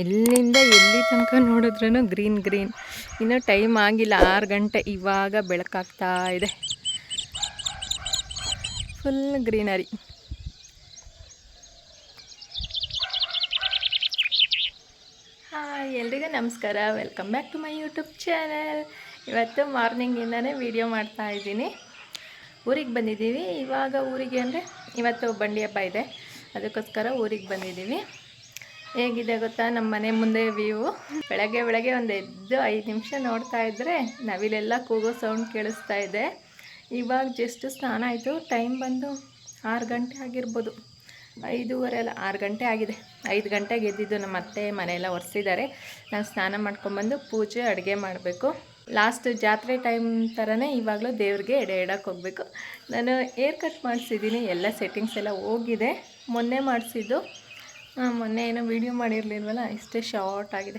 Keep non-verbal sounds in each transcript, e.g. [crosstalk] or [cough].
ಎಲ್ಲಿಂದ ಎಲ್ಲಿ ತನಕ ನೋಡಿದ್ರೂ ಗ್ರೀನ್ ಗ್ರೀನ್. ಇನ್ನೂ ಟೈಮ್ ಆಗಿಲ್ಲ, ಆರು ಗಂಟೆ ಇವಾಗ ಬೆಳಕಾಗ್ತಾ ಇದೆ. Full greenery. ಹಾಯ್, ಎಲ್ರಿಗೂ ನಮಸ್ಕಾರ. Welcome back to my YouTube channel. ಇವತ್ತು ಮಾರ್ನಿಂಗಿಂದನೇ ವೀಡಿಯೋ ಮಾಡ್ತಾ ಇದ್ದೀನಿ. ಊರಿಗೆ ಬಂದಿದ್ದೀವಿ. ಇವಾಗ ಊರಿಗೆ ಅಂದರೆ ಇವತ್ತು ಬಂಡಿ ಹಬ್ಬ ಇದೆ. ಅದಕ್ಕೋಸ್ಕರ ಊರಿಗೆ ಬಂದಿದ್ದೀವಿ. ಹೇಗಿದೆ ಗೊತ್ತಾ? ನಮ್ಮ ಮನೆ ಮುಂದೆ ವ್ಯೂ. ಬೆಳಗ್ಗೆ ಬೆಳಗ್ಗೆ ಒಂದು ಎದ್ದು ಐದು ನಿಮಿಷ ನೋಡ್ತಾ ಇದ್ದರೆ ನವಿಲೆಲ್ಲ ಕೂಗೋ ಸೌಂಡ್ ಕೇಳಿಸ್ತಾ ಇದೆ. ಇವಾಗ ಜಸ್ಟ್ ಸ್ನಾನ ಆಯಿತು. ಟೈಮ್ ಬಂದು ಆರು ಗಂಟೆ ಆಗಿರ್ಬೋದು. ಐದೂವರೆ ಅಲ್ಲ, ಆರು ಗಂಟೆ ಆಗಿದೆ. ಐದು ಗಂಟೆಗೆ ಎದ್ದಿದ್ದು ನಮ್ಮ ಅತ್ತೆ ಮನೆಯೆಲ್ಲ ಒರೆಸಿದ್ದಾರೆ. ನಾನು ಸ್ನಾನ ಮಾಡ್ಕೊಂಬಂದು ಪೂಜೆ, ಅಡುಗೆ ಮಾಡಬೇಕು. ಲಾಸ್ಟ್ ಜಾತ್ರೆ ಟೈಮ್ ಥರನೇ ಇವಾಗಲೂ ದೇವ್ರಿಗೆ ಎಡೆ ಇಡಕ್ಕೆ ಹೋಗಬೇಕು. ನಾನು ಏರ್ ಕಟ್ ಮಾಡಿಸಿದ್ದೀನಿ ಎಲ್ಲ ಸೆಟ್ಟಿಂಗ್ಸ್ ಎಲ್ಲ ಹೋಗಿದೆ. ಮೊನ್ನೆ ಮಾಡಿಸಿದ್ದು. ಮೊನ್ನೆ ಏನೋ ವೀಡಿಯೋ ಮಾಡಿರಲಿಲ್ವಲ್ಲ, ಇಷ್ಟೇ ಶಾರ್ಟ್ ಆಗಿದೆ.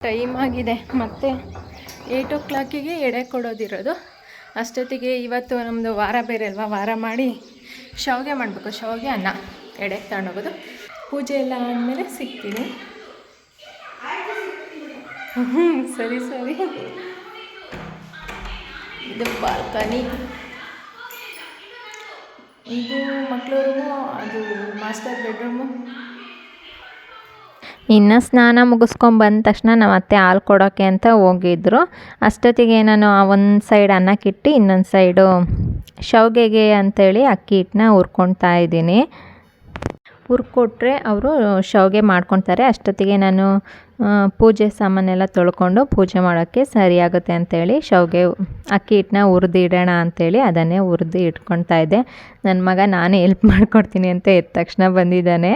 ಟೈಮ್ ಆಗಿದೆ. ಮತ್ತು ಏಯ್ಟ್ ಓ ಕ್ಲಾಕಿಗೆ ಎಡೆ ಕೊಡೋದಿರೋದು. ಅಷ್ಟೊತ್ತಿಗೆ ಇವತ್ತು ನಮ್ಮದು ವಾರ ಬೇರೆ ಅಲ್ವಾ? ವಾರ ಮಾಡಿ ಶಾವಿಗೆ ಮಾಡಬೇಕು. ಶಾವಿಗೆ ಅನ್ನ. ಎಡೆಗೆ ತಗೊಂಡೋಗೋದು. ಪೂಜೆ ಎಲ್ಲ ಆದಮೇಲೆ ಸಿಗ್ತೀನಿ. ಹ್ಞೂ ಸರಿ ಸರಿ. ಇದು ಬಾಲ್ಕನಿ. ಇದು ಮಕ್ಕಳ ಅದು ಮಾಸ್ಟರ್ ಬೆಡ್ರೂಮು ಇನ್ನು ಸ್ನಾನ ಮುಗಿಸ್ಕೊಂಡು ಬಂದ ತಕ್ಷಣ ನಮ್ಮ ಅತ್ತೆ ಹಾಲು ಕೊಡೋಕ್ಕೆ ಅಂತ ಹೋಗಿದ್ರು. ಅಷ್ಟೊತ್ತಿಗೆ ನಾನು ಒಂದು ಸೈಡ್ ಅನ್ನಕ್ಕಿಟ್ಟು ಇನ್ನೊಂದು ಸೈಡು ಶಾವಿಗೆಗೆ ಅಂತೇಳಿ ಅಕ್ಕಿ ಹಿಟ್ಟನ್ನ ಹುರ್ಕೊಳ್ತಾ ಇದ್ದೀನಿ. ಹುರ್ಕೊಟ್ರೆ ಅವರು ಶಾವಿಗೆ ಮಾಡ್ಕೊತಾರೆ ಅಷ್ಟೊತ್ತಿಗೆ ನಾನು ಪೂಜೆ ಸಾಮಾನೆಲ್ಲ ತೊಳ್ಕೊಂಡು ಪೂಜೆ ಮಾಡೋಕ್ಕೆ ಸರಿಯಾಗುತ್ತೆ ಅಂತೇಳಿ ಶಾವಿಗೆ ಅಕ್ಕಿ ಹಿಟ್ಟನ್ನ ಹುರಿದಿಡೋಣ ಅಂತೇಳಿ ಅದನ್ನೇ ಹುರಿದು ಇಟ್ಕೊಳ್ತಾ ಇದ್ದೆ. ನನ್ನ ಮಗ ನಾನೇ ಹೆಲ್ಪ್ ಮಾಡ್ಕೊಡ್ತೀನಿ ಅಂತ ಎದ್ದ ತಕ್ಷಣ ಬಂದಿದ್ದಾನೆ.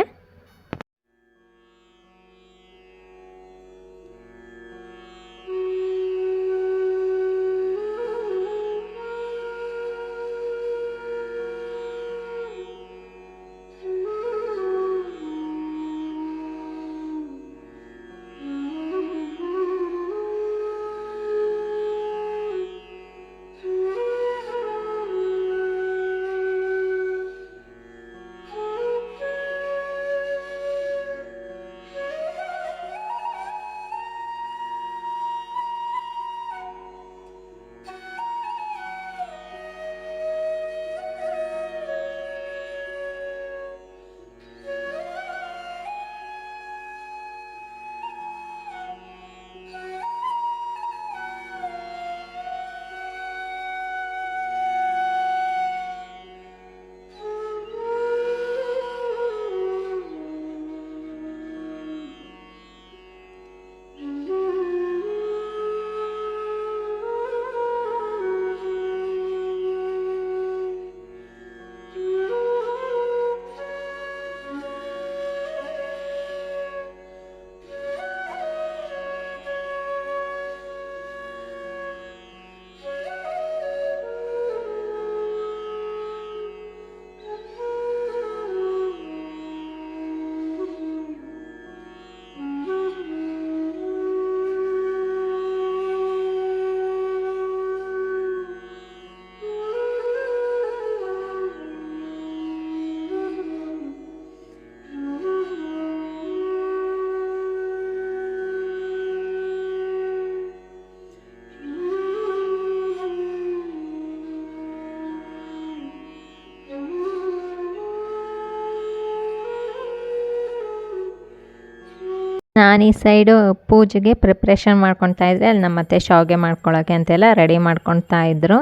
ನಾನು ಈ ಸೈಡು ಪೂಜೆಗೆ ಪ್ರಿಪ್ರೇಷನ್ ಮಾಡ್ಕೊತಾ ಇದ್ದೆ. ಅಲ್ಲಿ ನಮ್ಮ ಮತ್ತೆ ಶಾವಿಗೆ ಮಾಡ್ಕೊಳ್ಳೋಕೆ ಅಂತೆಲ್ಲ ರೆಡಿ ಮಾಡ್ಕೊತಾ ಇದ್ರು.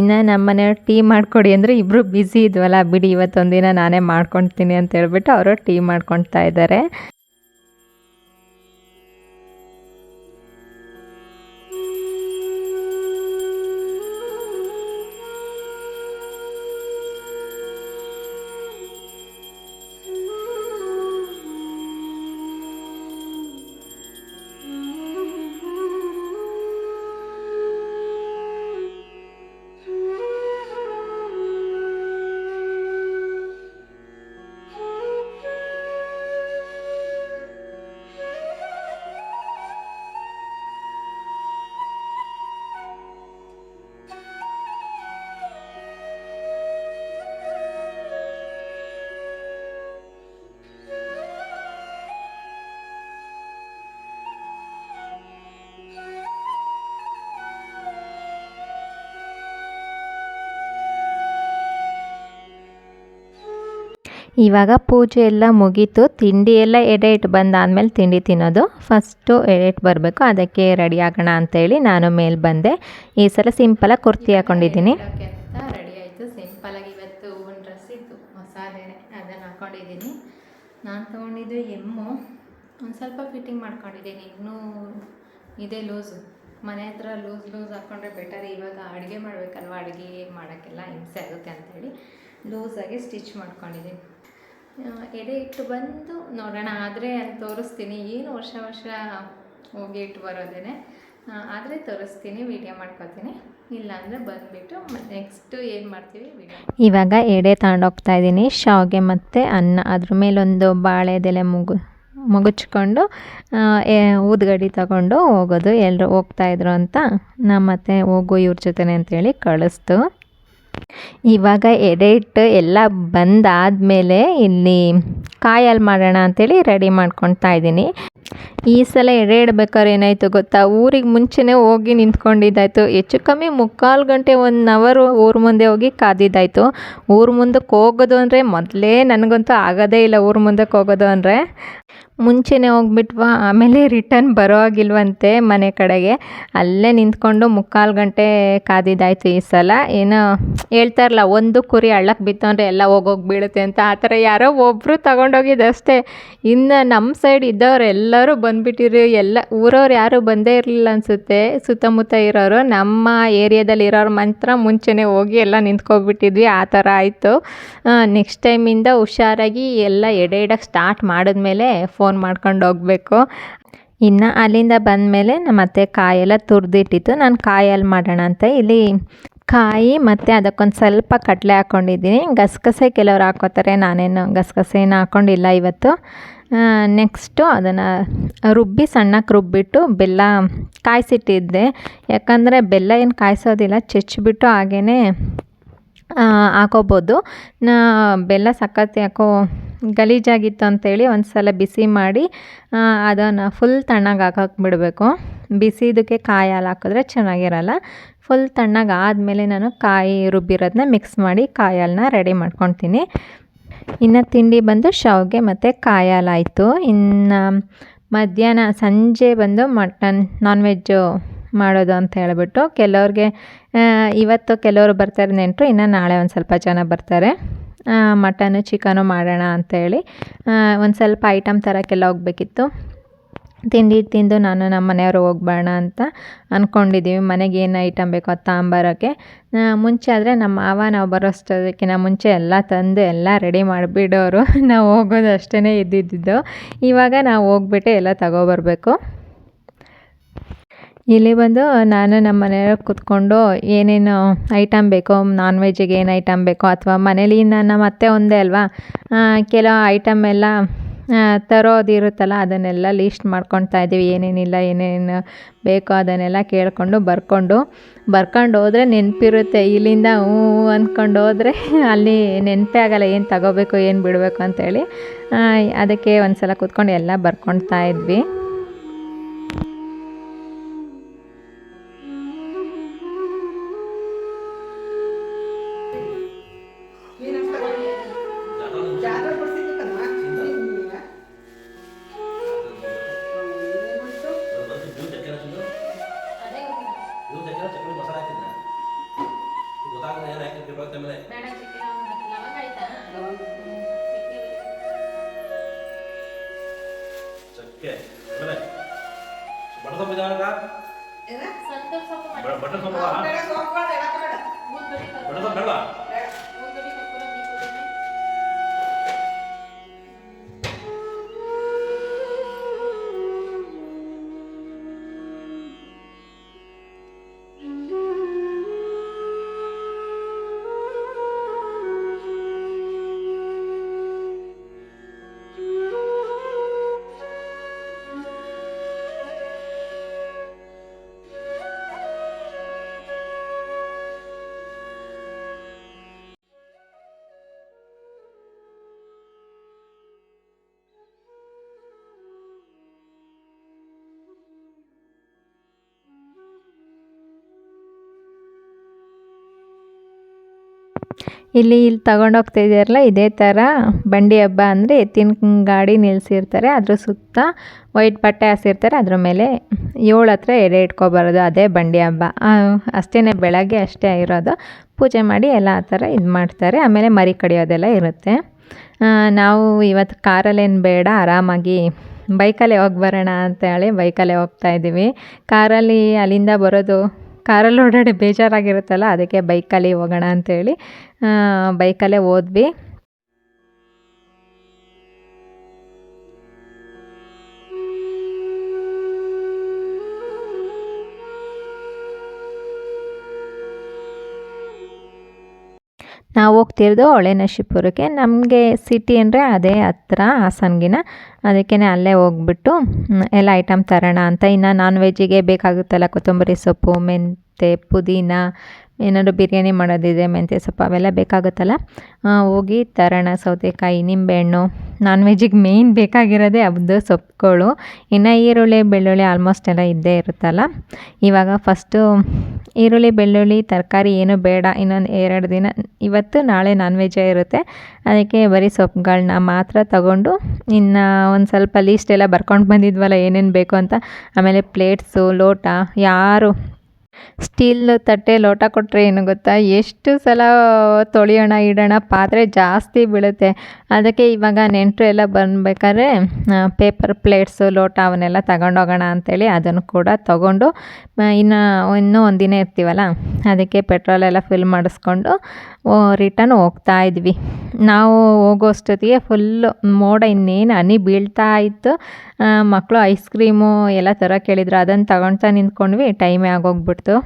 ಇನ್ನು ನಮ್ಮ ಮನೆಯವ್ರು ಟೀ ಮಾಡಿಕೊಡಿ ಅಂದರೆ ಇಬ್ಬರು ಬ್ಯುಸಿ ಇದ್ವಲ್ಲ, ಬಿಡಿ ಇವತ್ತೊಂದಿನ ನಾನೇ ಮಾಡ್ಕೊತೀನಿ ಅಂತ ಹೇಳ್ಬಿಟ್ಟು ಅವರು ಟೀ ಮಾಡ್ಕೊತಾ ಇದ್ದಾರೆ ಇವಾಗ ಪೂಜೆ ಎಲ್ಲ ಮುಗೀತು, ತಿಂಡಿ ಎಲ್ಲ ಎಡೆ ಇಟ್ಟು ಬಂದಾದ್ಮೇಲೆ ತಿಂಡಿ ತಿನ್ನೋದು. ಫಸ್ಟು ಎಡೆ ಇಟ್ಟು ಬರಬೇಕು, ಅದಕ್ಕೆ ರೆಡಿ ಆಗೋಣ ಅಂತೇಳಿ ನಾನು ಮೇಲೆ ಬಂದೆ. ಈ ಸಲ ಸಿಂಪಲಾಗಿ ಕುರ್ತಿ ಹಾಕೊಂಡಿದ್ದೀನಿ. ರೆಡಿ ಆಯಿತು ಸಿಂಪಲಾಗಿ ಇವತ್ತು ಒಂದು ಡ್ರೆಸ್ ಇತ್ತು ಹೊಸದೇನೆ ಅದನ್ನು ಹಾಕೊಂಡಿದ್ದೀನಿ. ನಾನು ತೊಗೊಂಡಿದ್ದು ಎಮ್ಮು, ಒಂದು ಸ್ವಲ್ಪ ಫಿಟ್ಟಿಂಗ್ ಮಾಡ್ಕೊಂಡಿದ್ದೀನಿ, ಇನ್ನೂ ಇದೆ ಲೂಸು. ಮನೆ ಹತ್ರ ಲೂಸ್ ಲೂಸ್ ಹಾಕ್ಕೊಂಡ್ರೆ ಬೆಟರ್, ಇವಾಗ ಅಡುಗೆ ಮಾಡಬೇಕಲ್ವ, ಅಡುಗೆ ಮಾಡೋಕ್ಕೆಲ್ಲ ಹಿಂಸೆ ಆಗುತ್ತೆ ಅಂತೇಳಿ ಲೂಸಾಗಿ ಸ್ಟಿಚ್ ಮಾಡ್ಕೊಂಡಿದ್ದೀನಿ. ಎಡೆ ಇಟ್ಟು ಬಂದು ನೋಡೋಣ. ಆದರೆ ತೋರಿಸ್ತೀನಿ. ಏನು ವರ್ಷ ವರ್ಷ ಹೋಗಿ ಇಟ್ಟು ಬರೋದೇನೆ. ಆದರೆ ತೋರಿಸ್ತೀನಿ ವೀಡಿಯೋ ಮಾಡ್ಕೊತೀನಿ. ಇಲ್ಲಾಂದರೆ ಬಂದುಬಿಟ್ಟು ನೆಕ್ಸ್ಟು ಏನು ಮಾಡ್ತೀವಿ ವೀಡಿಯೋ ಇವಾಗ ಎಡೆ ತಗೊಂಡೋಗ್ತಾ ಇದ್ದೀನಿ. ಶಾವಿಗೆ ಮತ್ತು ಅನ್ನ, ಅದ್ರ ಮೇಲೊಂದು ಬಾಳೆದೆಲೆ ಮುಗು, ಮುಗುಚ್ಕೊಂಡು ಊದ್ಗಡಿ ತಗೊಂಡು ಹೋಗೋದು. ಎಲ್ಲರೂ ಹೋಗ್ತಾಯಿದ್ರು ಅಂತ ನಾ ಮತ್ತೆ ಹೋಗು ಇವ್ರ ಜೊತೆನೆ ಅಂತೇಳಿ ಕಳಿಸ್ತು. ಇವಾಗ ಎಡೆ ಇಟ್ಟು ಎಲ್ಲ ಬಂದಾದಮೇಲೆ ಇಲ್ಲಿ ಕಾಯಲ್ಲಿ ಮಾಡೋಣ ಅಂತೇಳಿ ರೆಡಿ ಮಾಡ್ಕೊತಾ ಇದ್ದೀನಿ. ಈ ಸಲ ಎಡೆ ಇಡ್ಬೇಕಾದ್ರೆ ಏನಾಯಿತು ಗೊತ್ತಾ? ಊರಿಗೆ ಮುಂಚೆನೇ ಹೋಗಿ ನಿಂತ್ಕೊಂಡಿದ್ದಾಯಿತು. ಹೆಚ್ಚು ಕಮ್ಮಿ ಮುಕ್ಕಾಲು ಗಂಟೆ ಒನ್ ಅವರು ಊರ ಮುಂದೆ ಹೋಗಿ ಕಾದಿದ್ದಾಯಿತು. ಊರ ಮುಂದಕ್ಕೆ ಹೋಗೋದು ಅಂದರೆ ಮೊದಲೇ ನನಗಂತೂ ಆಗೋದೇ ಇಲ್ಲ ಊರ ಮುಂದಕ್ಕೆ ಹೋಗೋದು ಅಂದರೆ. ಮುಂಚೆನೇ ಹೋಗ್ಬಿಟ್ವಾ, ಆಮೇಲೆ ರಿಟರ್ನ್ ಬರೋ ಆಗಿಲ್ವಂತೆ ಮನೆ ಕಡೆಗೆ. ಅಲ್ಲೇ ನಿಂತ್ಕೊಂಡು ಮುಕ್ಕಾಲು ಗಂಟೆ ಕಾದಿದ್ದಾಯ್ತು ಈ ಸಲ. ಏನೋ ಹೇಳ್ತಾರಲ್ಲ, ಒಂದು ಕುರಿ ಹಳ್ಳಕ್ಕೆ ಬಿತ್ತು ಎಲ್ಲ ಹೋಗೋಗಿ ಬೀಳುತ್ತೆ ಅಂತ. ಆ ಥರ ಯಾರೋ ಒಬ್ಬರು ತಗೊಂಡೋಗಿದ್ದು ಅಷ್ಟೇ. ಇನ್ನು ನಮ್ಮ ಸೈಡ್ ಇದ್ದವ್ರು ಎಲ್ಲರೂ ಬಂದುಬಿಟ್ಟಿರು ಎಲ್ಲ ಊರವ್ರು ಯಾರೂ ಬಂದೇ ಇರಲಿಲ್ಲ ಅನಿಸುತ್ತೆ. ಸುತ್ತಮುತ್ತ ಇರೋರು, ನಮ್ಮ ಏರಿಯಾದಲ್ಲಿ ಇರೋರು ಮಾತ್ರ ಮುಂಚೆನೇ ಹೋಗಿ ಎಲ್ಲ ನಿಂತ್ಕೊಬಿಟ್ಟಿದ್ವಿ ಆ ಥರ ಆಯಿತು. ನೆಕ್ಸ್ಟ್ ಟೈಮಿಂದ ಹುಷಾರಾಗಿ ಎಲ್ಲ ಎಡೆ ಇಡಕ್ಕೆ ಸ್ಟಾರ್ಟ್ ಮಾಡಿದ್ಮೇಲೆ ಫೋನ್ ಮಾಡ್ಕೊಂಡು ಹೋಗಬೇಕು. ಇನ್ನು ಅಲ್ಲಿಂದ ಬಂದಮೇಲೆ ನಮ್ಮ ಅತ್ತೆ ಕಾಯೆಲ್ಲ ತುರಿದಿಟ್ಟಿತ್ತು. ನಾನು ಕಾಯಲ್ಲಿ ಮಾಡೋಣ ಅಂತ ಇಲ್ಲಿ ಕಾಯಿ ಮತ್ತು ಅದಕ್ಕೊಂದು ಸ್ವಲ್ಪ ಕಡಲೆ ಹಾಕ್ಕೊಂಡಿದ್ದೀನಿ ಗಸಗಸೆ ಕೆಲವ್ರು ಹಾಕೋತಾರೆ, ನಾನೇನು ಗಸಗಸೆನ ಹಾಕ್ಕೊಂಡಿಲ್ಲ ಇವತ್ತು. ನೆಕ್ಸ್ಟು ಅದನ್ನು ರುಬ್ಬಿ ಸಣ್ಣಕ್ಕೆ ರುಬ್ಬಿಟ್ಟು ಬೆಲ್ಲ ಕಾಯಿಸಿಟ್ಟಿದ್ದೆ. ಯಾಕಂದರೆ ಬೆಲ್ಲ ಏನು ಕಾಯಿಸೋದಿಲ್ಲ, ಚೆಚ್ಚಿಬಿಟ್ಟು ಹಾಗೇ ಹಾಕೋಬೋದು. ನಾ, ಬೆಲ್ಲ ಸಖತ್ ಯಾಕೋ ಗಲೀಜಾಗಿತ್ತು ಅಂತೇಳಿ ಒಂದು ಸಲ ಬಿಸಿ ಮಾಡಿ ಅದನ್ನು ಫುಲ್ ತಣ್ಣಗೆ ಹಾಕಕ್ಕೆ ಬಿಡಬೇಕು. ಬಿಸಿದಕ್ಕೆ ಕಾಯಿ ಹಾಲು ಹಾಕಿದ್ರೆ ಚೆನ್ನಾಗಿರಲ್ಲ. ಫುಲ್ ತಣ್ಣಗೆ ಆದಮೇಲೆ ನಾನು ಕಾಯಿ ರುಬ್ಬಿರೋದನ್ನ ಮಿಕ್ಸ್ ಮಾಡಿ ಕಾಯಿ ಹಾಲನ್ನ ರೆಡಿ ಮಾಡ್ಕೊತೀನಿ. ಇನ್ನು ತಿಂಡಿ ಬಂದು ಶಾವಿಗೆ ಮತ್ತು ಕಾಯಿ ಹಾಲು ಆಯಿತು. ಇನ್ನು ಮಧ್ಯಾಹ್ನ ಸಂಜೆ ಬಂದು ಮಟನ್ ನಾನ್ ವೆಜ್ಜು ಮಾಡೋದು ಅಂತ ಹೇಳಿಬಿಟ್ಟು ಕೆಲವ್ರಿಗೆ ಇವತ್ತು ಕೆಲವರು ಬರ್ತಾರೆ ನೆಂಟರು, ಇನ್ನು ನಾಳೆ ಒಂದು ಸ್ವಲ್ಪ ಜನ ಬರ್ತಾರೆ. ಮಟನು, ಚಿಕನು ಮಾಡೋಣ ಅಂತೇಳಿ. ಒಂದು ಸ್ವಲ್ಪ ಐಟಮ್ ತರೋಕ್ಕೆಲ್ಲ ಹೋಗ್ಬೇಕಿತ್ತು. ತಿಂಡಿ ತಿಂದು ನಾನು ನಮ್ಮ ಮನೆಯವರು ಹೋಗ್ಬೇಡ ಅಂತ ಅಂದ್ಕೊಂಡಿದ್ದೀವಿ ಮನೆಗೆ ಏನು ಐಟಮ್ ಬೇಕೋ ಅದು ತಾಂಬರೋಕ್ಕೆ ಮುಂಚೆ ಆದರೆ ನಮ್ಮ ಮಾವ ನಾವು ಬರೋಷ್ಟೋದಕ್ಕಿಂತ ಮುಂಚೆ ಎಲ್ಲ ತಂದು ಎಲ್ಲ ರೆಡಿ ಮಾಡಿಬಿಡೋರು. [laughs] ನಾವು ಹೋಗೋದು ಅಷ್ಟೇ ಇದ್ದಿದ್ದು. ಇವಾಗ ನಾವು ಹೋಗ್ಬಿಟ್ಟೆ ಎಲ್ಲ ತಗೊಬರ್ಬೇಕು. ಇಲ್ಲಿ ಬಂದು ನಾನು ನಮ್ಮ ಮನೆಯವ್ರು ಕೂತ್ಕೊಂಡು ಏನೇನು ಐಟಮ್ ಬೇಕೋ ನಾನ್ ವೆಜ್ಜಿಗೆ ಏನು ಐಟಮ್ ಬೇಕೋ, ಅಥವಾ ಮನೇಲಿ ನಾನು ಅತ್ತೆ ಒಂದೇ ಅಲ್ವಾ ಕೆಲವು ಐಟಮ್ ಎಲ್ಲ ತರೋದಿರುತ್ತಲ್ಲ, ಅದನ್ನೆಲ್ಲ ಲೀಸ್ಟ್ ಮಾಡ್ಕೊಳ್ತಾ ಇದ್ದೀವಿ, ಏನೇನಿಲ್ಲ, ಏನೇನು ಬೇಕೋ ಅದನ್ನೆಲ್ಲ ಕೇಳಿಕೊಂಡು ಬರ್ಕೊಂಡು ಬರ್ಕೊಂಡು ಹೋದರೆ ನೆನಪಿರುತ್ತೆ, ಇಲ್ಲಿಂದ ಹ್ಞೂ ಅಂದ್ಕೊಂಡು ಹೋದರೆ ಅಲ್ಲಿ ನೆನಪೇ ಆಗಲ್ಲ, ಏನು ತಗೋಬೇಕು, ಏನು ಬಿಡಬೇಕು ಅಂತೇಳಿ ಅದಕ್ಕೆ ಒಂದು ಸಲ ಕೂತ್ಕೊಂಡು ಎಲ್ಲ ಬರ್ಕೊಳ್ತಾ ಇದ್ವಿ. ಇಲ್ಲಿ ಇಲ್ಲಿ ತಗೊಂಡೋಗ್ತಾ ಇದೆಯಲ್ಲ ಇದೇ ಥರ ಬಂಡಿ ಹಬ್ಬ ಅಂದರೆ ಎತ್ತಿನ ಗಾಡಿ ನಿಲ್ಲಿಸಿರ್ತಾರೆ ಅದ್ರ ಸುತ್ತ ವೈಟ್ ಬಟ್ಟೆ ಹಾಸಿರ್ತಾರೆ ಅದ್ರ ಮೇಲೆ ಏಳು ಹತ್ರ ಎಡೆ ಇಟ್ಕೊಬಾರದು ಅದೇ ಬಂಡಿ ಹಬ್ಬ. ಅಷ್ಟೇ ಬೆಳಗ್ಗೆ ಅಷ್ಟೇ ಇರೋದು. ಪೂಜೆ ಮಾಡಿ ಎಲ್ಲ ಆ ಥರ ಇದು ಮಾಡ್ತಾರೆ ಆಮೇಲೆ ಮರಿ ಕಡಿಯೋದೆಲ್ಲ ಇರುತ್ತೆ. ನಾವು ಇವತ್ತು ಕಾರಲ್ಲೇನು ಬೇಡ ಆರಾಮಾಗಿ ಬೈಕಲ್ಲೇ ಹೋಗಿ ಬರೋಣ ಅಂತ ಹೇಳಿ ಬೈಕಲ್ಲೇ ಹೋಗ್ತಾ ಇದ್ದೀವಿ ಕಾರಲ್ಲಿ ಅಲ್ಲಿಂದ ಬರೋದು ಕಾರಲ್ಲಿ ಓಡಾಡಿ ಬೇಜಾರಾಗಿರುತ್ತಲ್ಲ ಅದಕ್ಕೆ ಬೈಕಲ್ಲಿ ಹೋಗೋಣ ಅಂತೇಳಿ ಆ, ಬೈಕಲ್ಲೇ ಹೋದ್ವಿ. ನಾವು ಹೋಗ್ತಿರೋದು ಹೊಳೆನಶಿಪುರಕ್ಕೆ. ನಮಗೆ ಸಿಟಿ ಅಂದರೆ ಅದೇ ಹತ್ರ, ಹಾಸನ್ಗಿನ. ಅದಕ್ಕೇ ಅಲ್ಲೇ ಹೋಗ್ಬಿಟ್ಟು ಎಲ್ಲ ಐಟಮ್ ತರೋಣ ಅಂತ. ಇನ್ನು ನಾನ್ ವೆಜ್ಜಿಗೆ ಬೇಕಾಗುತ್ತಲ್ಲ ಕೊತ್ತಂಬರಿ ಸೊಪ್ಪು ಮೆಂತೆ ಪುದೀನ ಏನಾದ್ರು ಬಿರಿಯಾನಿ ಮಾಡೋದಿದೆ, ಮೆಂತ್ಯ ಸೊಪ್ಪು ಅವೆಲ್ಲ ಬೇಕಾಗುತ್ತಲ್ಲ? ಹೋಗಿ ತರೋಣ, ಸೌತೆಕಾಯಿ, ನಿಂಬೆಹಣ್ಣು ನಾನ್ ವೆಜ್ಜಿಗೆ ಮೇಯ್ನ್ ಬೇಕಾಗಿರೋದೇ ಅಬ್ದು ಸೊಪ್ಪುಗಳು. ಇನ್ನು ಈರುಳ್ಳಿ, ಬೆಳ್ಳುಳ್ಳಿ ಆಲ್ಮೋಸ್ಟ್ ಎಲ್ಲ ಇದ್ದೇ ಇರುತ್ತಲ್ಲ? ಇವಾಗ ಫಸ್ಟು ಈರುಳ್ಳಿ, ಬೆಳ್ಳುಳ್ಳಿ, ತರಕಾರಿ ಏನು ಬೇಡ, ಇನ್ನೊಂದು ಎರಡು ದಿನ, ಇವತ್ತು ನಾಳೆ ನಾನ್ ವೆಜ್ಜೇ ಇರುತ್ತೆ. ಅದಕ್ಕೆ ಬರೀ ಸೊಪ್ಪುಗಳನ್ನ ಮಾತ್ರ ತಗೊಂಡು, ಇನ್ನು ಒಂದು ಸ್ವಲ್ಪ ಲೀಸ್ಟ್ ಎಲ್ಲ ಬರ್ಕೊಂಡು ಬಂದಿದ್ವಲ್ಲ ಏನೇನು ಬೇಕು ಅಂತ, ಆಮೇಲೆ ಪ್ಲೇಟ್ಸು ಲೋಟ, ಯಾರು ಸ್ಟೀಲ್ ತಟ್ಟೆ ಲೋಟ ಕೊಟ್ಟರೆ ಏನು ಗೊತ್ತಾ? ಎಷ್ಟು ಸಲ ತೊಳೆಯೋಣ ಇಡೋಣ ಪಾತ್ರೆ ಜಾಸ್ತಿ ಬೀಳುತ್ತೆ. ಅದಕ್ಕೆ ಇವಾಗ ನೆಂಟರು ಎಲ್ಲ ಬಂದ್ಬೇಕಾದ್ರೆ ಪೇಪರ್ ಪ್ಲೇಟ್ಸು ಲೋಟ ಅವನ್ನೆಲ್ಲ ತಗೊಂಡೋಗೋಣ ಅಂಥೇಳಿ ಅದನ್ನು ಕೂಡ ತಗೊಂಡು ಇನ್ನು ಇನ್ನೂ ಒಂದಿನ ಇರ್ತೀವಲ್ಲ, ಅದಕ್ಕೆ ಪೆಟ್ರೋಲ್ ಎಲ್ಲ ಫಿಲ್ ಮಾಡಿಸ್ಕೊಂಡು ರಿಟರ್ನ್ ಹೋಗ್ತಾ ಇದ್ವಿ. ನಾವು ಹೋಗೋ ಅಷ್ಟೊತ್ತಿಗೆ ಫುಲ್ಲು ಮೋಡ ಇನ್ನೇನು ಹನಿ ಬೀಳ್ತಾ ಇತ್ತು. ಮಕ್ಕಳು ಐಸ್ ಕ್ರೀಮು ಎಲ್ಲ ಥರ ಕೇಳಿದ್ರು ಅದನ್ನು ತಗೊಳ್ತಾ ನಿಂತ್ಕೊಂಡ್ವಿ, ಟೈಮೇ ಆಗೋಗ್ಬಿಡ್ತು.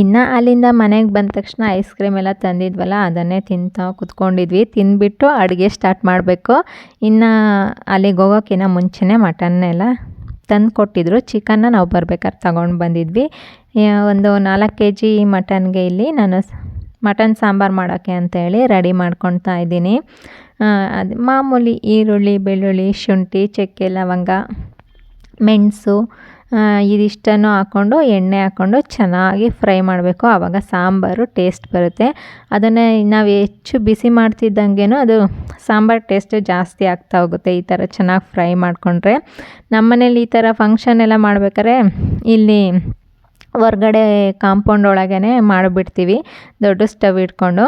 ಇನ್ನು ಅಲ್ಲಿಂದ ಮನೆಗೆ ಬಂದ ತಕ್ಷಣ ಐಸ್ ಕ್ರೀಮ್ ಎಲ್ಲ ತಂದಿದ್ವಲ್ಲ, ಅದನ್ನೇ ತಿಂತಾ ಕುತ್ಕೊಂಡಿದ್ವಿ. ತಿಂದ್ಬಿಟ್ಟು ಅಡುಗೆ ಸ್ಟಾರ್ಟ್ ಮಾಡಬೇಕು. ಇನ್ನು ಅಲ್ಲಿಗೆ ಹೋಗೋಕ್ಕಿಂತ ಮುಂಚೆನೇ ಮಟನ್ನೆಲ್ಲ ತಂದು ಕೊಟ್ಟಿದ್ರು. ಚಿಕನ್ನ ನಾವು ಬರ್ಬೇಕಾದ್ರೆ ತಗೊಂಡು ಬಂದಿದ್ವಿ. ಒಂದು ನಾಲ್ಕು ಕೆ ಜಿ ಮಟನ್ಗೆ ಇಲ್ಲಿ ನಾನು ಮಟನ್ ಸಾಂಬಾರು ಮಾಡೋಕ್ಕೆ ಅಂತೇಳಿ ರೆಡಿ ಮಾಡ್ಕೊತಾ ಇದ್ದೀನಿ. ಅದು ಮಾಮೂಲಿ ಈರುಳ್ಳಿ, ಬೆಳ್ಳುಳ್ಳಿ, ಶುಂಠಿ, ಚಕ್ಕೆ, ಲವಂಗ, ಮೆಣಸು ಇದಿಷ್ಟನ್ನು ಹಾಕ್ಕೊಂಡು ಎಣ್ಣೆ ಹಾಕ್ಕೊಂಡು ಚೆನ್ನಾಗಿ ಫ್ರೈ ಮಾಡಬೇಕು. ಆವಾಗ ಸಾಂಬಾರು ಟೇಸ್ಟ್ ಬರುತ್ತೆ. ಅದನ್ನು ನಾವು ಹೆಚ್ಚು ಬಿಸಿ ಮಾಡ್ತಿದ್ದಂಗೆ ಅದು ಸಾಂಬಾರು ಟೇಸ್ಟ್ ಜಾಸ್ತಿ ಆಗ್ತಾ ಹೋಗುತ್ತೆ ಈ ಥರ ಚೆನ್ನಾಗಿ ಫ್ರೈ ಮಾಡಿಕೊಂಡ್ರೆ. ನಮ್ಮನೇಲಿ ಈ ಥರ ಫಂಕ್ಷನ್ ಎಲ್ಲ ಮಾಡ್ಬೇಕಾದ್ರೆ ಇಲ್ಲಿ ಹೊರ್ಗಡೆ ಕಾಂಪೌಂಡ್ ಒಳಗೇ ಮಾಡಿಬಿಡ್ತೀವಿ. ದೊಡ್ಡ ಸ್ಟವ್ ಇಟ್ಕೊಂಡು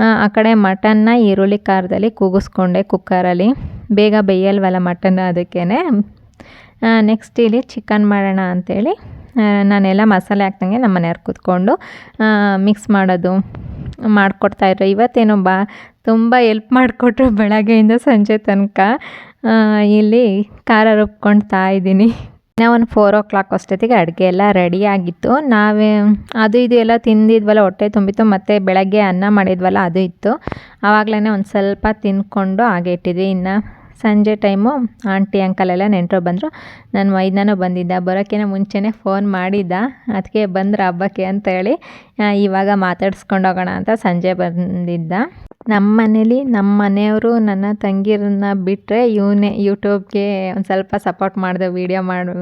ಆ, ಕಡೆ ಮಟನ್ನ ಈರುಳ್ಳಿ ಖಾರದಲ್ಲಿ ಕೂಗಿಸ್ಕೊಂಡೆ ಕುಕ್ಕರಲ್ಲಿ. ಬೇಗ ಬೇಯಲ್ವಲ್ಲ ಮಟನ್ ಅದಕ್ಕೇ ನೆಕ್ಸ್ಟ್ ಇಲ್ಲಿ ಚಿಕನ್ ಮಾಡೋಣ ಅಂಥೇಳಿ ನಾನೆಲ್ಲ ಮಸಾಲೆ ಹಾಕ್ದಂಗೆ ನಮ್ಮ ಮನೆಯವ್ರು ಕೂತ್ಕೊಂಡು ಮಿಕ್ಸ್ ಮಾಡೋದು ಮಾಡಿಕೊಡ್ತಾಯಿದ್ರು ಇವತ್ತೇನೋ ಬಾ, ತುಂಬ ಎಲ್ಪ್ ಮಾಡಿಕೊಟ್ರು ಬೆಳಗ್ಗೆಯಿಂದ ಸಂಜೆ ತನಕ. ಇಲ್ಲಿ ಖಾರ ರುಬ್ಕೊಳ್ತಾ ಇದ್ದೀನಿ. ನಾವು ಒಂದು ಫೋರ್ ಓ ಕ್ಲಾಕ್ ಅಷ್ಟೊತ್ತಿಗೆ ಅಡುಗೆ ಎಲ್ಲ ರೆಡಿ ಆಗಿತ್ತು. ನಾವೇ, ಅದು ಇದು ಎಲ್ಲ ತಿಂದಿದ್ವಲ್ಲ, ಹೊಟ್ಟೆ ತುಂಬಿತ್ತು, ಮತ್ತು ಬೆಳಗ್ಗೆ ಅನ್ನ ಮಾಡಿದ್ವಲ್ಲ, ಅದು ಇತ್ತು. ಆವಾಗಲೇ ಒಂದು ಸ್ವಲ್ಪ ತಿಂದ್ಕೊಂಡು ಹಾಗೆ ಇಟ್ಟಿದ್ವಿ. ಇನ್ನು ಸಂಜೆ ಟೈಮು ಆಂಟಿ, ಅಂಕಲ್ ಎಲ್ಲ ನೆಂಟರು ಬಂದರು. ನನ್ನ ಮೈದಾನ ಬಂದಿದ್ದ. ಬರೋಕ್ಕಿಂತ ಮುಂಚೆನೇ ಫೋನ್ ಮಾಡಿದ್ದ. ಅದಕ್ಕೆ ಬಂದ್ರೆ ಹಬ್ಬಕ್ಕೆ ಅಂತ ಹೇಳಿ ಇವಾಗ ಮಾತಾಡ್ಸ್ಕೊಂಡು ಹೋಗೋಣ ಅಂತ ಸಂಜೆ ಬಂದಿದ್ದ. ನಮ್ಮ ಮನೇಲಿ ನಮ್ಮ ಮನೆಯವರು ನನ್ನ ತಂಗಿರನ್ನ ಬಿಟ್ಟರೆ ಇವನೇ ಯೂಟ್ಯೂಬ್ಗೆ ಒಂದು ಸ್ವಲ್ಪ ಸಪೋರ್ಟ್ ಮಾಡಿದೆ. ವೀಡಿಯೋ ಮಾಡು,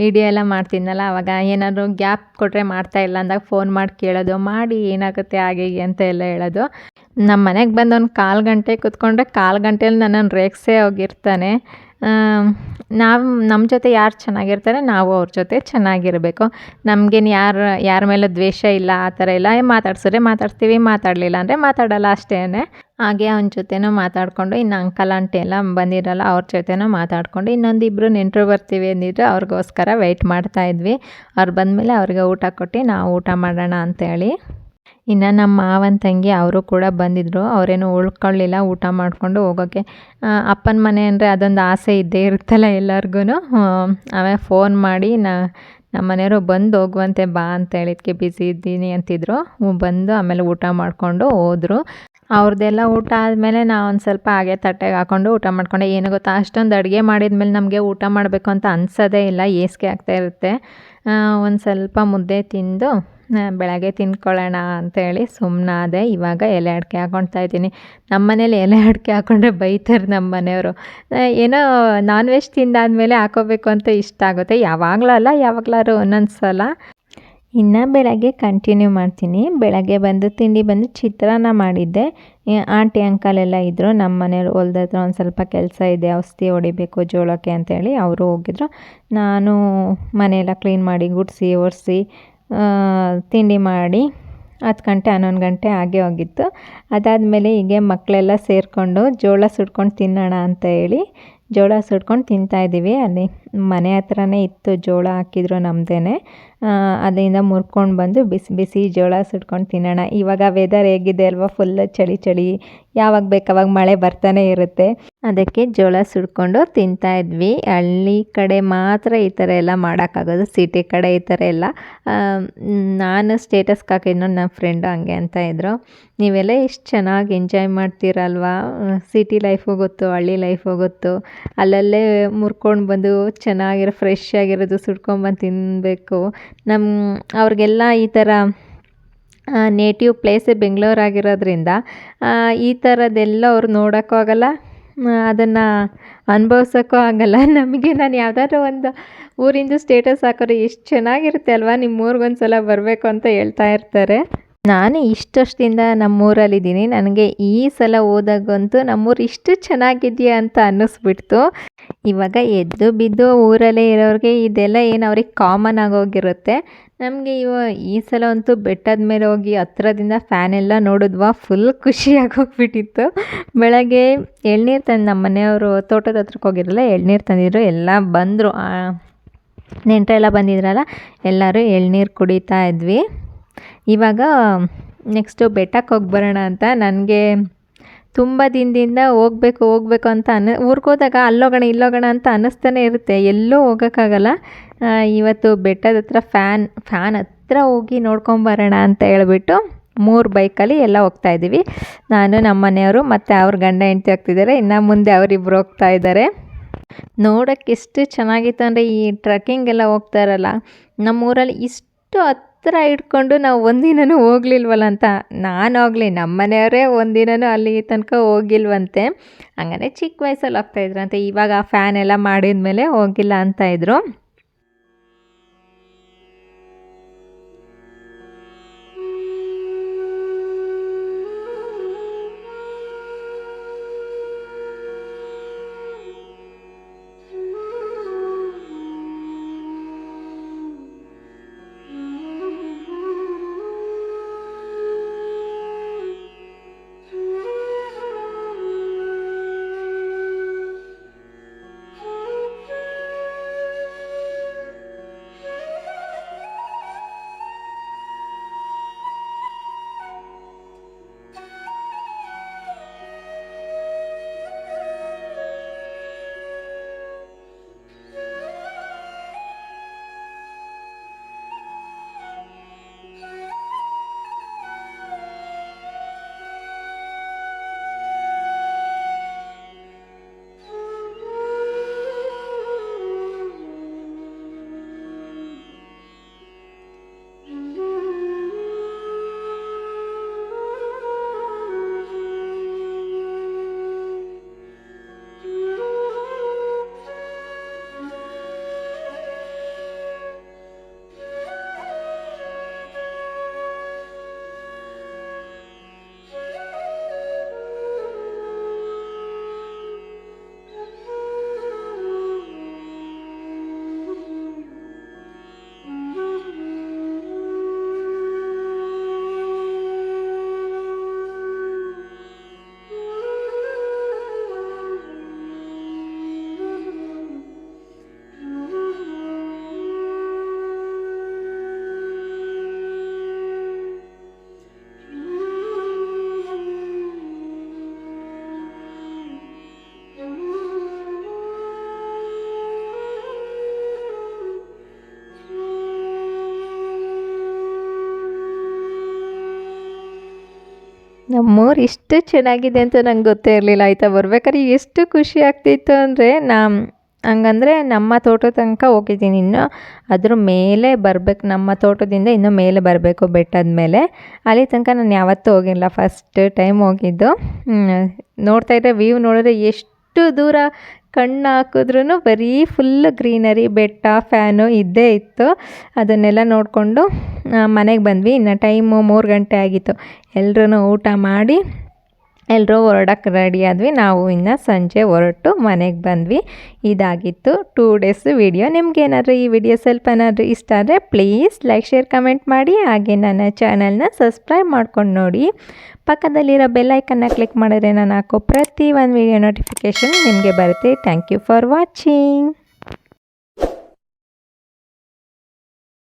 ವೀಡಿಯೋ ಎಲ್ಲ ಮಾಡ್ತಿದ್ನಲ್ಲ ಆವಾಗ ಏನಾದರೂ ಗ್ಯಾಪ್ ಕೊಟ್ಟರೆ ಮಾಡ್ತಾ ಇಲ್ಲ ಅಂದಾಗ ಫೋನ್ ಮಾಡಿ ಕೇಳೋದು. ಮಾಡಿ ಏನಾಗುತ್ತೆ ಹೀಗೆ ಅಂತ ಎಲ್ಲ ಹೇಳೋದು. ನಮ್ಮ ಮನೆಗೆ ಬಂದು ಒಂದು ಕಾಲು ಗಂಟೆ ಕೂತ್ಕೊಂಡ್ರೆ ಕಾಲು ಗಂಟೆಯಲ್ಲಿ ನನ್ನನ್ನು ರೇಗಿಸೇ ಹೋಗಿರ್ತಾನೆ. ನಾವು ನಮ್ಮ ಜೊತೆ ಯಾರು ಚೆನ್ನಾಗಿರ್ತಾರೆ ನಾವು ಅವ್ರ ಜೊತೆ ಚೆನ್ನಾಗಿರಬೇಕು. ನಮಗೇನು ಯಾರು, ಯಾರ ಮೇಲೆ ದ್ವೇಷ ಇಲ್ಲ, ಆ ಥರ ಇಲ್ಲ. ಮಾತಾಡ್ಸಿದ್ರೆ ಮಾತಾಡ್ತೀವಿ ಮಾತಾಡಲಿಲ್ಲ ಅಂದರೆ ಮಾತಾಡಲ್ಲ ಅಷ್ಟೇ ಹಾಗೆ ಅವನ ಜೊತೆನೂ ಮಾತಾಡಿಕೊಂಡು, ಇನ್ನು ಅಂಕಲ್, ಆಂಟಿ ಎಲ್ಲ ಬಂದಿರಲ್ಲ, ಅವ್ರ ಜೊತೆನೂ ಮಾತಾಡಿಕೊಂಡು ಇನ್ನೊಂದು ಇಬ್ಬರು ನೆಂಟರು ಬರ್ತೀವಿ ಅಂದಿದ್ರು ಅವ್ರಿಗೋಸ್ಕರ ವೆಯ್ಟ್ ಮಾಡ್ತಾಯಿದ್ವಿ ಅವ್ರು ಬಂದಮೇಲೆ ಅವ್ರಿಗೆ ಊಟ ಕೊಟ್ಟು ನಾವು ಊಟ ಮಾಡೋಣ ಅಂತೇಳಿ. ಇನ್ನು ನಮ್ಮ ಮಾವನ ತಂಗಿ ಅವರು ಕೂಡ ಬಂದಿದ್ದರು ಅವರೇನು ಉಳ್ಕೊಳ್ಳಿಲ್ಲ, ಊಟ ಮಾಡಿಕೊಂಡು ಹೋಗೋಕ್ಕೆ ಅಪ್ಪನ ಮನೆ ಅಂದರೆ ಅದೊಂದು ಆಸೆ ಇದ್ದೇ ಇರುತ್ತಲ್ಲ ಎಲ್ಲರಿಗೂ ಆಮೇಲೆ ಫೋನ್ ಮಾಡಿ, ನಾ, ನಮ್ಮ ಮನೆಯವರು ಬಂದು ಹೋಗುವಂತೆ ಬಾ ಅಂತ ಹೇಳಿದ್ಕೆ ಬ್ಯುಸಿ ಇದ್ದೀನಿ ಅಂತಿದ್ರು. ಬಂದು ಆಮೇಲೆ ಊಟ ಮಾಡಿಕೊಂಡು ಹೋದರು. ಅವ್ರದ್ದೆಲ್ಲ ಊಟ ಆದಮೇಲೆ ನಾವು ಒಂದು ಸ್ವಲ್ಪ ಹಾಗೆ ತಟ್ಟೆಗೆ ಹಾಕ್ಕೊಂಡು ಊಟ ಮಾಡ್ಕೊಂಡೆ. ಏನು ಗೊತ್ತಾ, ಅಷ್ಟೊಂದು ಅಡುಗೆ ಮಾಡಿದ್ಮೇಲೆ ನಮಗೆ ಊಟ ಮಾಡಬೇಕು ಅಂತ ಅನ್ಸೋದೇ ಇಲ್ಲ ಏಸಿಗೆ ಆಗ್ತಾ ಇರುತ್ತೆ. ಒಂದು ಸ್ವಲ್ಪ ಮುದ್ದೆ ತಿಂದು ಬೆಳಗ್ಗೆ ತಿನ್ಕೊಳ್ಳೋಣ ಅಂತೇಳಿ ಸುಮ್ಮನಾದೆ ಇವಾಗ ಎಲೆ ಅಡಿಕೆ ಹಾಕ್ಕೊಳ್ತಾ ಇದ್ದೀನಿ. ನಮ್ಮ ಮನೇಲಿ ಎಲೆ ಅಡಿಕೆ ಹಾಕ್ಕೊಂಡ್ರೆ ಬೈತಾರೆ ನಮ್ಮ ಮನೆಯವರು. ಏನೋ ನಾನ್ ವೆಜ್ ತಿಂದಾದಮೇಲೆ ಹಾಕೋಬೇಕು ಅಂತ ಇಷ್ಟ ಆಗುತ್ತೆ. ಯಾವಾಗಲೂ ಅಲ್ಲ, ಯಾವಾಗಲಾದ್ರು ಒಂದೊಂದು ಸಲ. ಇನ್ನು ಬೆಳಗ್ಗೆ ಕಂಟಿನ್ಯೂ ಮಾಡ್ತೀನಿ. ಬೆಳಗ್ಗೆ ಬಂದು ತಿಂಡಿ ಬಂದು ಚಿತ್ರಾನ್ನ ಮಾಡಿದ್ದೆ. ಆಂಟಿ ಅಂಕಲ್ ಎಲ್ಲ ಇದ್ದರು ನಮ್ಮ ಮನೆಯವ್ರು ಹೊಲ್ದ ಹತ್ರ ಒಂದು ಸ್ವಲ್ಪ ಕೆಲಸ ಇದೆ. ಔಷಧಿ ಹೊಡಿಬೇಕು ಜೋಳಕ್ಕೆ ಅಂತೇಳಿ ಅವರು ಹೋಗಿದ್ರು. ನಾನು ಮನೆಯೆಲ್ಲ ಕ್ಲೀನ್ ಮಾಡಿ ಗುಡಿಸಿ, ಒರೆಸಿ ತಿಂಡಿ ಮಾಡಿ ಹತ್ತು ಗಂಟೆ, ಹನ್ನೊಂದು ಗಂಟೆ ಆಗೇ ಹೋಗಿತ್ತು. ಅದಾದಮೇಲೆ ಹೀಗೆ ಮಕ್ಕಳೆಲ್ಲ ಸೇರಿಕೊಂಡು ಜೋಳ ಸುಟ್ಕೊಂಡು ತಿನ್ನೋಣ ಅಂತ ಹೇಳಿ ಜೋಳ ಸುಡ್ಕೊಂಡು ತಿಂತಾಯಿದ್ದೀವಿ ಅಲ್ಲಿ ಮನೆ ಹತ್ರನೇ ಇತ್ತು ಜೋಳ ಹಾಕಿದ್ರು ನಮ್ಮದೇ ಅದರಿಂದ ಮುರ್ಕೊಂಡು ಬಂದು ಬಿಸಿ ಬಿಸಿ ಜೋಳ ಸುಟ್ಕೊಂಡು ತಿನ್ನೋಣ. ಇವಾಗ ವೆದರ್ ಹೇಗಿದೆ ಅಲ್ವಾ? ಫುಲ್ ಚಳಿ ಚಳಿ. ಯಾವಾಗ ಬೇಕು ಅವಾಗ ಮಳೆ ಬರ್ತಾನೆ ಇರುತ್ತೆ. ಅದಕ್ಕೆ ಜೋಳ ಸುಡ್ಕೊಂಡು ತಿಂತಾ ಇದ್ವಿ. ಹಳ್ಳಿ ಕಡೆ ಮಾತ್ರ ಈ ಥರ ಎಲ್ಲ ಮಾಡೋಕ್ಕಾಗೋದು. ಸಿಟಿ ಕಡೆ ಈ ಥರ ಎಲ್ಲ. ನಾನು ಸ್ಟೇಟಸ್ಗೆ ಹಾಕಿದ್ನು ನನ್ನ ಫ್ರೆಂಡು ಹಂಗೆ ಅಂತ ಇದ್ದರು ನೀವೆಲ್ಲ ಎಷ್ಟು ಚೆನ್ನಾಗಿ ಎಂಜಾಯ್ ಮಾಡ್ತೀರಲ್ವಾ? ಸಿಟಿ ಲೈಫ್ ಗೊತ್ತು, ಹಳ್ಳಿ ಲೈಫು ಗೊತ್ತು. ಅಲ್ಲಲ್ಲೇ ಮುರ್ಕೊಂಡು ಬಂದು ಚೆನ್ನಾಗಿರೋ ಫ್ರೆಶ್ ಆಗಿರೋದು ಸುಡ್ಕೊಂಬಂದು ತಿನ್ನಬೇಕು ನಮ್ಮ ಅವ್ರಿಗೆಲ್ಲ ಈ ಥರ ನೇಟಿವ್ ಪ್ಲೇಸೇ ಬೆಂಗಳೂರಾಗಿರೋದ್ರಿಂದ ಈ ಥರದ್ದೆಲ್ಲ ಅವ್ರು ನೋಡೋಕ್ಕೂ ಆಗಲ್ಲ ಅದನ್ನು ಅನುಭವ್ಸೋಕ್ಕೂ ಆಗಲ್ಲ. [laughs] ನಮಗೆ ನಾನು ಯಾವ್ದಾದ್ರು ಒಂದು ಊರಿಂದು ಸ್ಟೇಟಸ್ ಹಾಕೋರು ಎಷ್ಟು ಚೆನ್ನಾಗಿರುತ್ತೆ ಅಲ್ವಾ? ನಿಮ್ಮ ಊರಿಗೊಂದು ಸಲ ಬರಬೇಕು ಅಂತ ಹೇಳ್ತಾ ಇರ್ತಾರೆ. ನಾನು ಇಷ್ಟಷ್ಟಿಂದ ನಮ್ಮೂರಲ್ಲಿದ್ದೀನಿ. ನನಗೆ ಈ ಸಲ ಹೋದಾಗಂತೂ ನಮ್ಮೂರು ಇಷ್ಟು ಚೆನ್ನಾಗಿದೆಯಾ ಅಂತ ಅನ್ನಿಸ್ಬಿಡ್ತು. ಇವಾಗ ಎದ್ದು ಬಿದ್ದು ಊರಲ್ಲೇ ಇರೋರಿಗೆ ಇದೆಲ್ಲ ಏನು ಅವ್ರಿಗೆ ಕಾಮನ್ ಆಗೋಗಿರುತ್ತೆ. ನಮಗೆ ಇವ ಈ ಸಲ ಅಂತೂ ಬೆಟ್ಟದ ಮೇಲೆ ಹೋಗಿ ಹತ್ರದಿಂದ ಫ್ಯಾನ್ ಎಲ್ಲ ನೋಡಿದ್ವಾ ಫುಲ್ ಖುಷಿಯಾಗೋಗ್ಬಿಟ್ಟಿತ್ತು ಬೆಳಗ್ಗೆ ಎಳ್ನೀರು ತಂದು ನಮ್ಮ ಮನೆಯವರು ತೋಟದ ಹತ್ರಕ್ಕೆ ಹೋಗಿರಲ್ಲ ಎಳ್ನೀರು ತಂದಿದ್ರು, ಎಲ್ಲ ಬಂದರು. ನೆಂಟರೆಲ್ಲ ಬಂದಿದ್ರಲ್ಲ, ಎಲ್ಲರೂ ಎಳ್ನೀರು ಕುಡಿತಾ ಇದ್ವಿ. ಇವಾಗ ನೆಕ್ಸ್ಟು ಬೆಟ್ಟಕ್ಕೆ ಹೋಗಿ ಬರೋಣ ಅಂತ ನನಗೆ ತುಂಬ ದಿನದಿಂದ ಹೋಗ್ಬೇಕು ಹೋಗ್ಬೇಕು ಅಂತ ಅನ್ನ ಊರಿಗೆ ಹೋದಾಗ ಅಲ್ಲೋಗೋಣ, ಇಲ್ಲೋಗೋಣ ಅಂತ ಅನ್ನಿಸ್ತಾನೆ ಇರುತ್ತೆ. ಎಲ್ಲೂ ಹೋಗೋಕ್ಕಾಗಲ್ಲ. ಇವತ್ತು ಬೆಟ್ಟದ ಹತ್ರ ಫ್ಯಾನ್ ಫ್ಯಾನ್ ಹತ್ರ ಹೋಗಿ ನೋಡ್ಕೊಂಬರೋಣ ಅಂತ ಹೇಳ್ಬಿಟ್ಟು ಮೂರು ಬೈಕಲ್ಲಿ ಎಲ್ಲ ಹೋಗ್ತಾ ಇದ್ದೀವಿ. ನಾನು, ನಮ್ಮ ಮನೆಯವರು ಮತ್ತು ಅವ್ರ ಗಂಡ ಹೆಂಡತಿ ಹೋಗ್ತಿದ್ದಾರೆ. ಇನ್ನು ಮುಂದೆ ಅವರಿಬ್ಬರು ಹೋಗ್ತಾ ಇದ್ದಾರೆ. ನೋಡೋಕ್ಕೆ ಎಷ್ಟು ಚೆನ್ನಾಗಿತ್ತು ಅಂದರೆ ಈ ಟ್ರೆಕ್ಕಿಂಗ್ ಎಲ್ಲ ನಮ್ಮ ನಮ್ಮೂರಲ್ಲಿ ಇಷ್ಟು ಹತ್ರ ಇಟ್ಕೊಂಡು ನಾವು ಒಂದಿನೂ ಹೋಗ್ಲಿಲ್ವಲ್ಲ ಅಂತ. ನಾನು ಹೋಗ್ಲಿ ನಮ್ಮ ಮನೆಯವರೇ ಒಂದಿನೂ ಅಲ್ಲಿ ತನಕ ಹೋಗಿಲ್ವಂತೆ. ಹಂಗನೆ ಚಿಕ್ಕ ವಯಸ್ಸಲ್ಲಿ ಹೋಗ್ತಾಯಿದ್ರಂತೆ ಇವಾಗ ಫ್ಯಾನ್ ಎಲ್ಲ ಮಾಡಿದ ಮೇಲೆ ಹೋಗಿಲ್ಲ ಅಂತ ಇದ್ರು. ನಮ್ಮೂರು ಇಷ್ಟು ಚೆನ್ನಾಗಿದೆ ಅಂತ ನಂಗೆ ಗೊತ್ತೇ ಇರಲಿಲ್ಲ. ಆಯಿತಾ ಬರ್ಬೇಕಾದ್ರೆ ಎಷ್ಟು ಖುಷಿ ಆಗ್ತಿತ್ತು ಅಂದರೆ ನಾ ಹಂಗಂದ್ರೆ ನಮ್ಮ ತೋಟದ ತನಕ ಹೋಗಿದ್ದೀನಿ ಇನ್ನು. ಅದ್ರ ಮೇಲೆ ಬರಬೇಕು, ನಮ್ಮ ತೋಟದಿಂದ ಇನ್ನೂ ಮೇಲೆ ಬರಬೇಕು ಬೆಟ್ಟದ ಮೇಲೆ ಅಲ್ಲಿ ತನಕ ನಾನು ಯಾವತ್ತೂ ಹೋಗಿಲ್ಲ ಫಸ್ಟ್ ಟೈಮ್ ಹೋಗಿದ್ದು. ನೋಡ್ತಾ ಇದ್ದರೆ ವ್ಯೂ ನೋಡಿದ್ರೆ ಎಷ್ಟು ದೂರ ಕಣ್ಣು ಹಾಕಿದ್ರೂ ಬರೀ ಫುಲ್ ಗ್ರೀನರಿ ಬೆಟ್ಟ ಫ್ಯಾನು ಇದ್ದೇ ಇತ್ತು. ಅದನ್ನೆಲ್ಲ ನೋಡಿಕೊಂಡು ಮನೆಗೆ ಬಂದ್ವಿ. ಇನ್ನು ಟೈಮು ಮೂರು ಗಂಟೆ ಆಗಿತ್ತು. ಎಲ್ಲರೂ ಊಟ ಮಾಡಿ ಎಲ್ಲರೂ ಹೊರಡಕ್ಕೆ ರೆಡಿ ಆದ್ವಿ. ನಾವು ಇನ್ನು ಸಂಜೆ ಹೊರಟು ಮನೆಗೆ ಬಂದ್ವಿ. ಇದಾಗಿತ್ತು ಟೂ ಡೇಸ್ ವಿಡಿಯೋ ನಿಮ್ಗೇನಾದರೂ ಈ ವಿಡಿಯೋ ಸ್ವಲ್ಪ ಏನಾದರೂ ಇಷ್ಟ ಆದರೆ ಪ್ಲೀಸ್ ಲೈಕ್ ಶೇರ್ ಕಮೆಂಟ್ ಮಾಡಿ. ಹಾಗೆ ನನ್ನ ಚಾನಲ್ನ ಸಬ್ಸ್ಕ್ರೈಬ್ ಮಾಡ್ಕೊಂಡು ನೋಡಿ. ಪಕ್ಕದಲ್ಲಿರೋ ಬೆಲ್ಲೈಕನ್ನ ಕ್ಲಿಕ್ ಮಾಡಿದ್ರೆ ನಾನು ಹಾಕೋ ಪ್ರತಿ ಒಂದು ವಿಡಿಯೋ ನೋಟಿಫಿಕೇಷನ್ ನಿಮಗೆ ಬರುತ್ತೆ. Thank you for watching